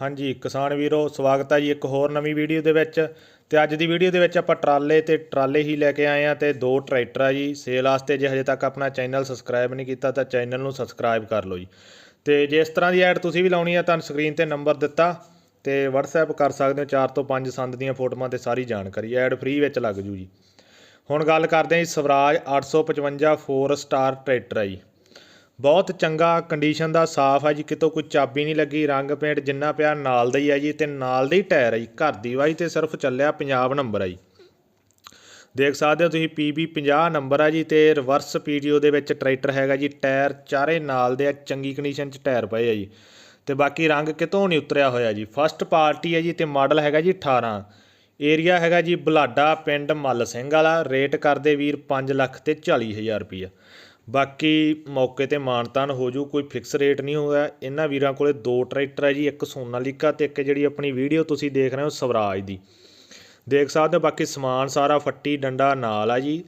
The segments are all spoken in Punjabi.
ਹਾਂਜੀ, ਕਿਸਾਨ ਵੀਰੋ, ਸਵਾਗਤ ਹੈ ਜੀ ਇੱਕ ਹੋਰ ਨਵੀਂ ਵੀਡੀਓ ਦੇ ਵਿੱਚ। ਤੇ ਅੱਜ ਦੀ ਵੀਡੀਓ ਦੇ ਵਿੱਚ ਆਪਾਂ ਟਰਾਲੇ ਤੇ ਟਰਾਲੇ ਹੀ ਲੈ ਕੇ ਆਏ ਆ ਤੇ ਦੋ ਟਰੈਕਟਰ ਆ ਜੀ। ਸੇਲ ਵਾਸਤੇ ਜੇ ਹਜੇ ਤੱਕ ਆਪਣਾ ਚੈਨਲ ਸਬਸਕ੍ਰਾਈਬ ਨਹੀਂ ਕੀਤਾ ਤਾਂ ਚੈਨਲ ਨੂੰ ਸਬਸਕ੍ਰਾਈਬ ਕਰ ਲਓ ਜੀ। ਤੇ ਜੇ ਇਸ ਤਰ੍ਹਾਂ ਦੀ ਐਡ ਤੁਸੀਂ ਵੀ ਲਾਉਣੀ ਆ ਤਾਂ ਸਕਰੀਨ ਤੇ ਨੰਬਰ ਦਿੱਤਾ ਤੇ WhatsApp ਕਰ ਸਕਦੇ ਹੋ 4 ਤੋਂ 5 ਸੰਦ ਦੀਆਂ ਫੋਟੋਆਂ ਤੇ ਸਾਰੀ ਜਾਣਕਾਰੀ। ਐਡ ਫ੍ਰੀ ਵਿੱਚ ਲੱਗ ਜੂ ਜੀ। ਹੁਣ ਗੱਲ ਕਰਦੇ ਹਾਂ ਜੀ ਸਵਰਾਜ 855 4 ਸਟਾਰ ਟਰੈਕਟਰ ਆ ਜੀ। ਬਹੁਤ ਚੰਗਾ ਕੰਡੀਸ਼ਨ ਦਾ ਸਾਫ਼ ਆ ਜੀ, ਕਿਤੋਂ ਕੋਈ ਚਾਬੀ ਨਹੀਂ ਲੱਗੀ, ਰੰਗ ਪੇਂਟ ਜਿੰਨਾ ਪਿਆ ਨਾਲ ਦਾ ਹੀ ਹੈ ਜੀ ਤੇ ਨਾਲ ਦਾ ਹੀ ਟਾਇਰ ਹੈ ਜੀ, ਘਰ ਦੀ ਵਾਈ ਤੇ ਸਿਰਫ ਚੱਲਿਆ ਪੰਜਾਬ ਨੰਬਰ ਆ ਜੀ। ਦੇਖ ਸਕਦੇ ਹੋ ਤੁਸੀਂ PB 50 ਨੰਬਰ ਆ ਜੀ ਤੇ ਰਿਵਰਸ ਪੀਡੀਓ ਦੇ ਵਿੱਚ ਟਰੈਕਟਰ ਹੈਗਾ ਜੀ, ਟਾਇਰ ਚਾਰੇ ਨਾਲ ਦੇ ਆ, ਚੰਗੀ ਕੰਡੀਸ਼ਨ 'ਚ ਟਾਇਰ ਪਏ ਆ ਜੀ। ਤੇ ਬਾਕੀ ਰੰਗ ਕਿਤੋਂ ਨਹੀਂ ਉਤਰਿਆ ਹੋਇਆ ਜੀ ਫਸਟ ਪਾਰਟੀ ਹੈ ਜੀ ਤੇ ਮਾਡਲ ਹੈਗਾ ਜੀ 18 ਏਰੀਆ ਹੈਗਾ ਜੀ ਬਲਾਡਾ, ਪਿੰਡ ਮੱਲ ਸਿੰਘ ਵਾਲਾ ਰੇਟ ਕਰਦੇ ਵੀਰ 5 ਲੱਖ ਤੇ 40 ਹਜ਼ਾਰ ਰੁਪਈਆ। ਬਾਕੀ ਮੌਕੇ ਤੇ ਮਾਨਤਾਨ ਹੋ ਜੂ, ਕੋਈ ਫਿਕਸ ਰੇਟ ਨਹੀਂ ਹੋਇਆ ਇਹਨਾਂ ਵੀਰਾਂ ਕੋਲੇ ਦੋ ਟਰੈਕਟਰ ਹੈ ਜੀ, ਇੱਕ ਸੋਨਾਲੀਕਾ ਤੇ ਇੱਕ ਜਿਹੜੀ ਆਪਣੀ ਵੀਡੀਓ ਤੁਸੀਂ ਦੇਖ ਰਹੇ ਹੋ ਸਵਰਾਜ ਦੀ। ਦੇਖ ਸਕਦੇ ਹੋ ਬਾਕੀ ਸਮਾਨ ਸਾਰਾ, ਫੱਟੀ, ਡੰਡਾ ਨਾਲ ਆ ਜੀ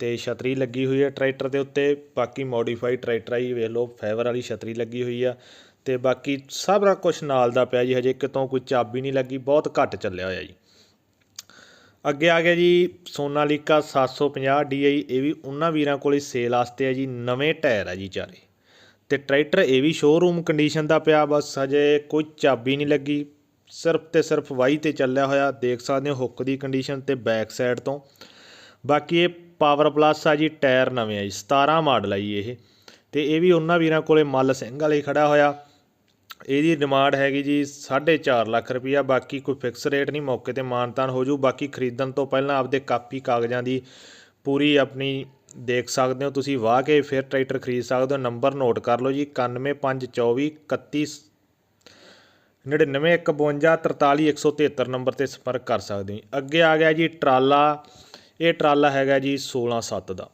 ਤੇ ਛਤਰੀ ਲੱਗੀ ਹੋਈ ਹੈ ਟਰੈਕਟਰ ਦੇ ਉੱਤੇ। ਬਾਕੀ ਮੋਡੀਫਾਈਡ ਟਰੈਕਟਰ ਆ ਜੀ, ਵੇਖ ਲਓ ਫਾਈਬਰ ਵਾਲੀ ਛਤਰੀ ਲੱਗੀ ਹੋਈ ਆ ਤੇ ਬਾਕੀ ਸਾਰਾ ਕੁਝ ਨਾਲ ਦਾ ਪਿਆ ਜੀ, ਹਜੇ ਕਿਤੋਂ ਕੋਈ ਚਾਬੀ ਨਹੀਂ ਲੱਗੀ, ਬਹੁਤ ਘੱਟ ਚੱਲਿਆ ਹੋਇਆ ਜੀ। ਅੱਗੇ ਆ ਗਿਆ ਜੀ, ਸੋਨਾਲੀਕਾ 750 DI ਇਹ ਵੀ ਉਹਨਾਂ ਵੀਰਾਂ ਕੋਲੇ ਸੇਲ ਵਾਸਤੇ ਹੈ ਜੀ, ਨਵੇਂ ਟਾਇਰ ਆ ਜੀ ਚਾਰੇ। ਤੇ ਟਰੈਕਟਰ ਇਹ ਵੀ ਸ਼ੋਰੂਮ ਕੰਡੀਸ਼ਨ ਦਾ ਪਿਆ, ਬਸ ਹਜੇ ਕੋਈ ਚਾਬੀ ਨਹੀਂ ਲੱਗੀ। ਸਿਰਫ ਤੇ ਸਿਰਫ ਵਾਈ ਤੇ ਚੱਲਿਆ ਹੋਇਆ, ਦੇਖ ਸਕਦੇ ਹੋ ਹੁੱਕ ਦੀ ਕੰਡੀਸ਼ਨ ਤੇ ਬੈਕ ਸਾਈਡ ਤੋਂ। ਬਾਕੀ ਇਹ ਪਾਵਰ ਪਲੱਸ ਆ ਜੀ, ਟਾਇਰ ਨਵੇਂ ਆ ਜੀ 17 ਮਾਡਲ ਆ ਜੀ ਇਹ। ਤੇ ਇਹ ਵੀ ਉਹਨਾਂ ਵੀਰਾਂ ਕੋਲੇ ਮੱਲ ਸਿੰਘ ਵਾਲੇ ਖੜਾ ਹੋਇਆ। ਇਹਦੀ ਡਿਮਾਂਡ ਹੈਗੀ ਜੀ 4.5 ਲੱਖ ਰੁਪਈਆ, ਬਾਕੀ ਕੋਈ ਫਿਕਸ ਰੇਟ ਨਹੀਂ, ਮੌਕੇ ਤੇ ਮਾਨਤਾਨ ਹੋ ਜੂ ਬਾਕੀ ਖਰੀਦਣ ਤੋਂ ਪਹਿਲਾਂ ਆਪਦੇ ਕਾਪੀ ਕਾਗਜ਼ਾਂ ਦੀ ਪੂਰੀ ਆਪਣੀ ਦੇਖ ਸਕਦੇ ਹੋ ਤੁਸੀਂ, ਵਾਹ ਕੇ ਫਿਰ ਟਰੈਕਟਰ ਖਰੀਦ ਸਕਦੇ ਹੋ। ਨੰਬਰ ਨੋਟ ਕਰ ਲਓ ਜੀ 91524 31 9915434173 ਨੰਬਰ ਤੇ ਸੰਪਰਕ ਕਰ ਸਕਦੇ ਹੋ ਅੱਗੇ ਆ ਗਿਆ ਜੀ ਟਰਾਲਾ, ਇਹ ਟਰਾਲਾ ਹੈਗਾ ਜੀ 167 ਦਾ।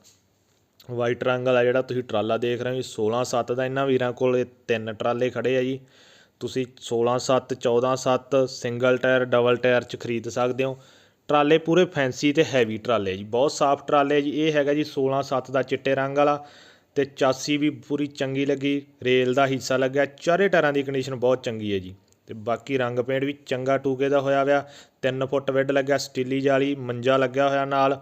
ਵਾਈਟ ਰੰਗ ਵਾਲਾ ਜਿਹੜਾ ਤੁਸੀਂ ਟਰਾਲਾ ਦੇਖ ਰਹੇ ਹੋ 16 7 ਦਾ ਇਹਨਾਂ ਵੀਰਾਂ ਕੋਲ ਇਹ ਤਿੰਨ ਟਰਾਲੇ ਖੜੇ ਆ ਜੀ। ਤੁਸੀਂ 16 7 14 7 ਸਿੰਗਲ ਟਾਇਰ, ਡਬਲ ਟਾਇਰ ਚ ਖਰੀਦ ਸਕਦੇ ਹੋ। ਟਰਾਲੇ ਪੂਰੇ ਫੈਂਸੀ ਤੇ ਹੈਵੀ ਟਰਾਲੇ ਜੀ, ਬਹੁਤ ਸਾਫ਼ ਟਰਾਲੇ ਜੀ। ਇਹ ਹੈਗਾ ਜੀ 16 7 ਦਾ ਚਿੱਟੇ ਰੰਗ ਵਾਲਾ ਤੇ ਚਾਸੀ ਵੀ ਪੂਰੀ ਚੰਗੀ ਲੱਗੀ, ਰੇਲ ਦਾ ਹਿੱਸਾ ਲੱਗਿਆ, ਚਾਰੇ ਟਾਇਰਾਂ ਦੀ ਕੰਡੀਸ਼ਨ ਬਹੁਤ ਚੰਗੀ ਹੈ ਜੀ। ਤੇ ਬਾਕੀ ਰੰਗ ਪੇਂਟ ਵੀ ਚੰਗਾ ਟੂਕੇ ਦਾ ਹੋਇਆ ਹੋਇਆ 3 ਫੁੱਟ ਵਿੱਡ ਲੱਗਿਆ, ਸਟੀਲੀ ਜਾਲੀ, ਮੰਜਾ ਲੱਗਿਆ ਹੋਇਆ ਨਾਲ।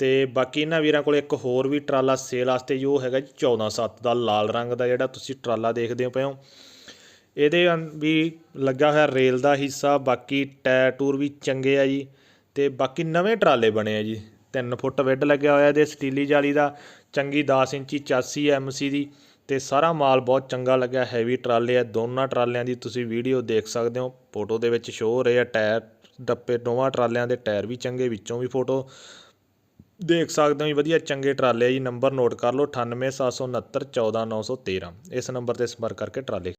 ਤੇ ਬਾਕੀ ਇਹਨਾਂ ਵੀਰਾਂ ਕੋਲ ਇੱਕ ਹੋਰ ਵੀ ਟਰਾਲਾ ਸੇਲ ਵਾਸਤੇ ਜੋ ਹੈਗਾ ਜੀ 14 7 ਦਾ ਲਾਲ ਰੰਗ ਦਾ ਜਿਹੜਾ ਤੁਸੀਂ ਟਰਾਲਾ ਦੇਖਦੇ ਹੋ ਪਏ ਹੋ। ਇਹਦੇ ਵੀ ਲੱਗਾ ਹੋਇਆ ਰੇਲ ਦਾ ਹਿੱਸਾ, ਬਾਕੀ ਟਾਇਰ ਟੂਰ ਵੀ ਚੰਗੇ ਆ ਜੀ ਤੇ ਬਾਕੀ ਨਵੇਂ ਟਰਾਲੇ ਬਣੇ ਆ ਜੀ। 3 ਫੁੱਟ ਵਿੱਡ ਲੱਗਿਆ ਹੋਇਆ ਇਹਦੇ, ਸਟੀਲੀ ਜਾਲੀ ਦਾ, ਚੰਗੀ 10 ਇੰਚੀ ਚਾਸੀ ਐਮਸੀ ਦੀ ਤੇ ਸਾਰਾ ਮਾਲ ਬਹੁਤ ਚੰਗਾ ਲੱਗਿਆ ਹੈਵੀ ਟਰਾਲੇ ਆ, ਦੋਨਾਂ ਟਰਾਲਿਆਂ ਦੀ ਤੁਸੀਂ ਵੀਡੀਓ ਦੇਖ ਸਕਦੇ ਹੋ। ਫੋਟੋ ਦੇ ਵਿੱਚ ਸ਼ੋਅ ਹੋ ਰਹੇ ਆ ਟਾਇਰ ਡੱਪੇ ਦੋਵਾਂ ਟਰਾਲਿਆਂ ਦੇ ਟਾਇਰ ਵੀ ਚੰਗੇ, ਵਿੱਚੋਂ ਵੀ ਫੋਟੋ ਦੇਖ ਸਕਦੇ ਹੋ ਜੀ, ਵਧੀਆ ਚੰਗੇ ਟਰਾਲੇ ਆ ਜੀ, ਨੰਬਰ ਨੋਟ ਕਰ ਲਓ 98769 14913 ਇਸ ਨੰਬਰ ਤੇ ਸੰਪਰਕ ਕਰਕੇ ਟਰਾਲੇ